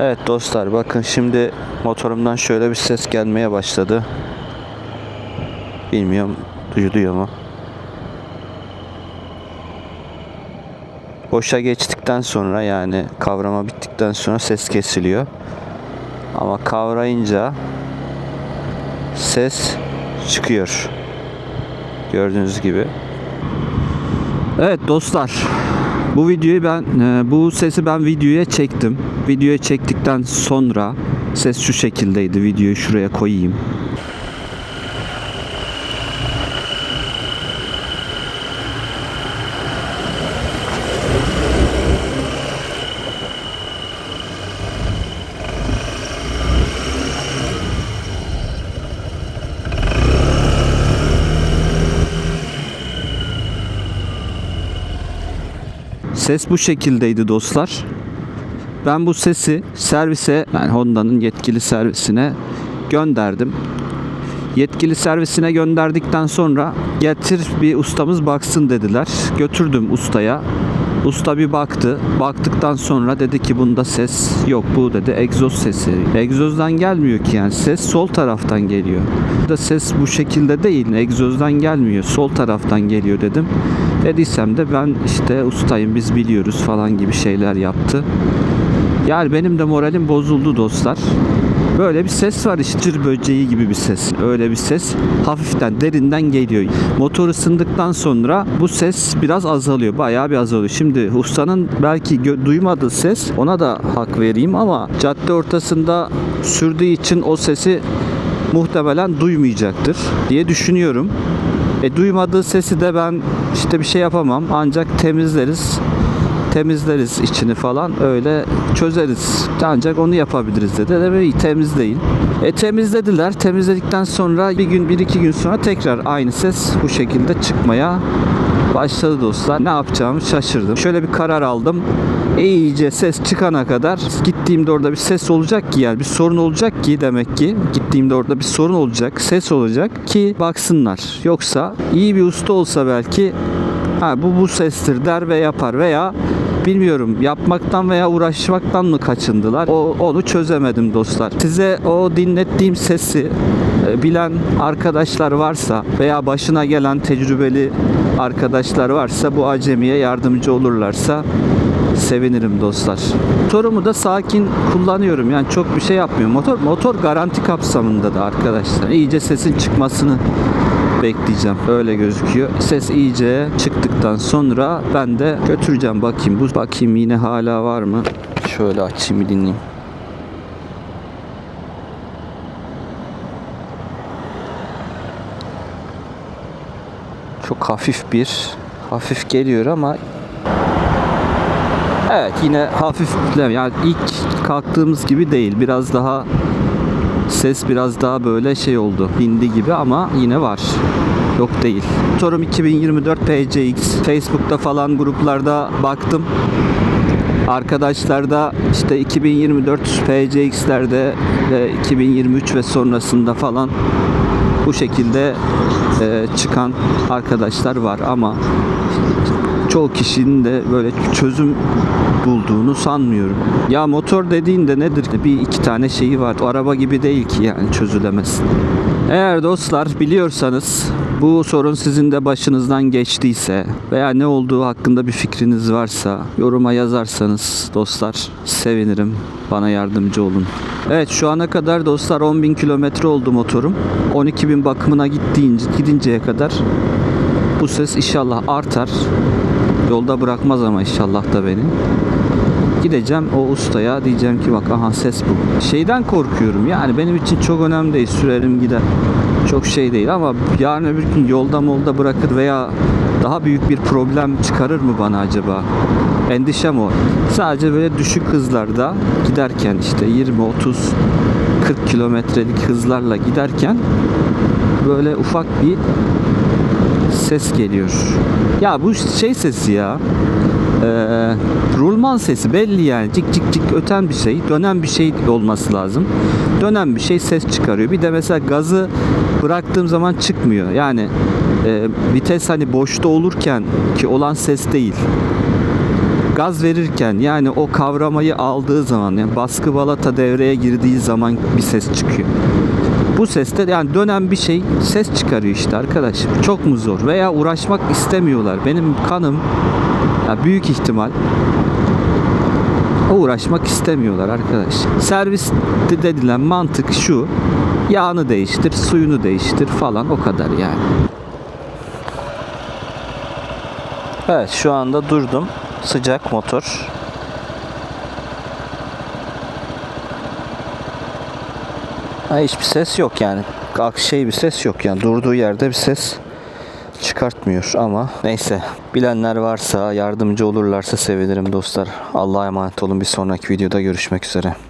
Evet dostlar bakın şimdi motorumdan şöyle bir ses gelmeye başladı. Bilmiyorum duyuluyor mu? Boşa geçtikten sonra yani kavrama bittikten sonra ses kesiliyor. Ama kavrayınca ses çıkıyor. Gördüğünüz gibi. Evet dostlar. Bu videoyu ben e, bu sesi ben videoya çektim. Videoya çektikten sonra ses şu şekildeydi. Videoyu şuraya koyayım. Ses bu şekildeydi dostlar. Ben bu sesi servise yani Honda'nın yetkili servisine gönderdim. Yetkili servisine gönderdikten sonra getir bir ustamız baksın dediler. Götürdüm ustaya. Usta bir baktı. Baktıktan sonra dedi ki bunda ses yok. Bu dedi egzoz sesi. Egzozdan gelmiyor ki yani ses sol taraftan geliyor. Da ses bu şekilde değil. Egzozdan gelmiyor. Sol taraftan geliyor dedim. Dediysem de ben işte ustayım biz biliyoruz falan gibi şeyler yaptı. Yani benim de moralim bozuldu dostlar. Böyle bir ses var işte tır böceği gibi bir ses. Öyle bir ses hafiften derinden geliyor. Motor ısındıktan sonra bu ses biraz azalıyor. Bayağı bir azalıyor. Şimdi ustanın belki duymadığı ses ona da hak vereyim ama cadde ortasında sürdüğü için o sesi muhtemelen duymayacaktır diye düşünüyorum. E duymadığı sesi de ben işte bir şey yapamam. Ancak temizleriz temizleriz içini falan öyle çözeriz. Ancak onu yapabiliriz dedi. De iyi temizleyin. E temizlediler. Temizledikten sonra bir gün bir iki gün sonra tekrar aynı ses bu şekilde çıkmaya başladı dostlar. Ne yapacağımı şaşırdım. Şöyle bir karar aldım. İyice ses çıkana kadar gittiğimde orada bir ses olacak ki yani bir sorun olacak ki demek ki gittiğimde orada bir sorun olacak, ses olacak ki baksınlar. Yoksa iyi bir usta olsa belki ha bu bu sestir der ve yapar veya bilmiyorum yapmaktan veya uğraşmaktan mı kaçındılar? O onu çözemedim dostlar. Size o dinlettiğim sesi e, bilen arkadaşlar varsa veya başına gelen tecrübeli arkadaşlar varsa bu acemiye yardımcı olurlarsa sevinirim dostlar. Motorumu da sakin kullanıyorum. Yani çok bir şey yapmıyorum. Motor motor garanti kapsamında da arkadaşlar. İyice sesin çıkmasını bekleyeceğim. Öyle gözüküyor. Ses iyice çıktıktan sonra ben de götüreceğim bakayım. Bu bakayım yine hala var mı? Şöyle açayım bir dinleyeyim. Çok hafif bir hafif geliyor ama Evet yine hafif yani ilk kalktığımız gibi değil. Biraz daha ses biraz daha böyle şey oldu. Dindi gibi ama yine var. Yok değil. Motorum 2024 PCX. Facebook'ta falan gruplarda baktım. Arkadaşlar da işte 2024 PCX'lerde ve 2023 ve sonrasında falan bu şekilde e, çıkan arkadaşlar var ama çoğu kişinin de böyle çözüm bulduğunu sanmıyorum. Ya motor dediğinde nedir? Bir iki tane şeyi var. O araba gibi değil ki yani çözülemez. Eğer dostlar biliyorsanız bu sorun sizin de başınızdan geçtiyse veya ne olduğu hakkında bir fikriniz varsa yoruma yazarsanız dostlar sevinirim. Bana yardımcı olun. Evet şu ana kadar dostlar 10.000 kilometre oldu motorum. 12.000 bakımına gittiğince, gidinceye kadar bu ses inşallah artar. Yolda bırakmaz ama inşallah da beni. Gideceğim o ustaya diyeceğim ki bak aha ses bu. Şeyden korkuyorum yani benim için çok önemli değil sürerim gider. Çok şey değil ama yarın öbür gün yolda molda bırakır veya daha büyük bir problem çıkarır mı bana acaba? Endişem o. Sadece böyle düşük hızlarda giderken işte 20, 30, 40 kilometrelik hızlarla giderken böyle ufak bir ses geliyor. Ya bu şey sesi ya. Ee, rulman sesi belli yani cik cik cik öten bir şey dönen bir şey olması lazım dönen bir şey ses çıkarıyor bir de mesela gazı bıraktığım zaman çıkmıyor yani e, vites hani boşta olurken ki olan ses değil gaz verirken yani o kavramayı aldığı zaman yani baskı balata devreye girdiği zaman bir ses çıkıyor. Bu seste yani dönen bir şey ses çıkarıyor işte arkadaş. Çok mu zor? Veya uğraşmak istemiyorlar. Benim kanım ya büyük ihtimal uğraşmak istemiyorlar arkadaş. Servis de- dedilen mantık şu. Yağını değiştir, suyunu değiştir falan o kadar yani. Evet şu anda durdum. Sıcak motor. Ha, hiçbir ses yok yani. Şey bir ses yok yani. Durduğu yerde bir ses çıkartmıyor ama neyse. Bilenler varsa yardımcı olurlarsa sevinirim dostlar. Allah'a emanet olun. Bir sonraki videoda görüşmek üzere.